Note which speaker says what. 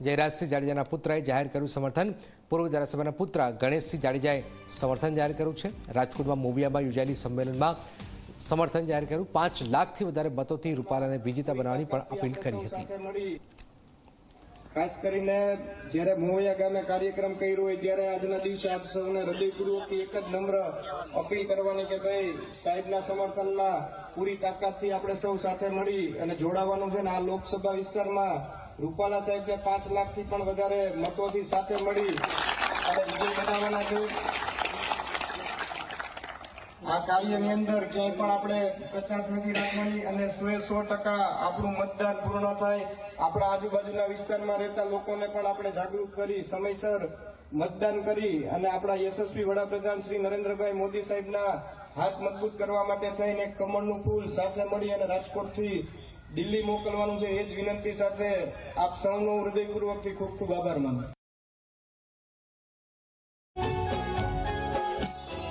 Speaker 1: જયરાજસિંહ જાડેજાના પુત્રએ જાહેર કર્યું સમર્થન. પૂર્વ ધારાસભાના પુત્ર ગણેશસિંહ જાડેજાએ સમર્થન જાહેર કર્યું છે. રાજકોટમાં મોવિયામાં યોજાયેલી સંમેલનમાં સમર્થન જાહેર કર્યું. પાંચ લાખથી વધારે મતોથી રૂપાલાને વિજેતા બનાવવાની પણ અપીલ કરી હતી.
Speaker 2: ખાસ કરીને જ્યારે મોવૈયા ગામે કાર્યક્રમ કર્યો હોય ત્યારે આજના દિવસે આપ સૌને હૃદયપૂર્વકથી એક જ નમ્ર અપીલ કરવાની કે ભાઈ, સાહેબના સમર્થનમાં પૂરી તાકાતથી આપણે સૌ સાથે મળી અને જોડાવાનું છે ને આ લોકસભા વિસ્તારમાં રૂપાલા સાહેબને પાંચ લાખથી પણ વધારે મતોથી સાથે મળી અને વિજય બનાવવાના છે. આ કાર્યની અંદર ક્યાંય પણ આપણે કચાશ નથી રાખવાની અને સો સો ટકા આપણું મતદાન પૂર્ણ થાય, આપણા આજુબાજુના વિસ્તારમાં રહેતા લોકોને પણ આપણે જાગૃત કરી, સમયસર મતદાન કરી અને આપણા યશસ્વી વડાપ્રધાન શ્રી નરેન્દ્રભાઈ મોદી સાહેબના હાથ મજબૂત કરવા માટે થઈને એક કમળનું ફૂલ સાથે મળી અને રાજકોટથી દિલ્હી મોકલવાનું છે, એ જ વિનંતી સાથે આપ સૌનો હૃદયપૂર્વકથી ખૂબ ખૂબ આભાર માનું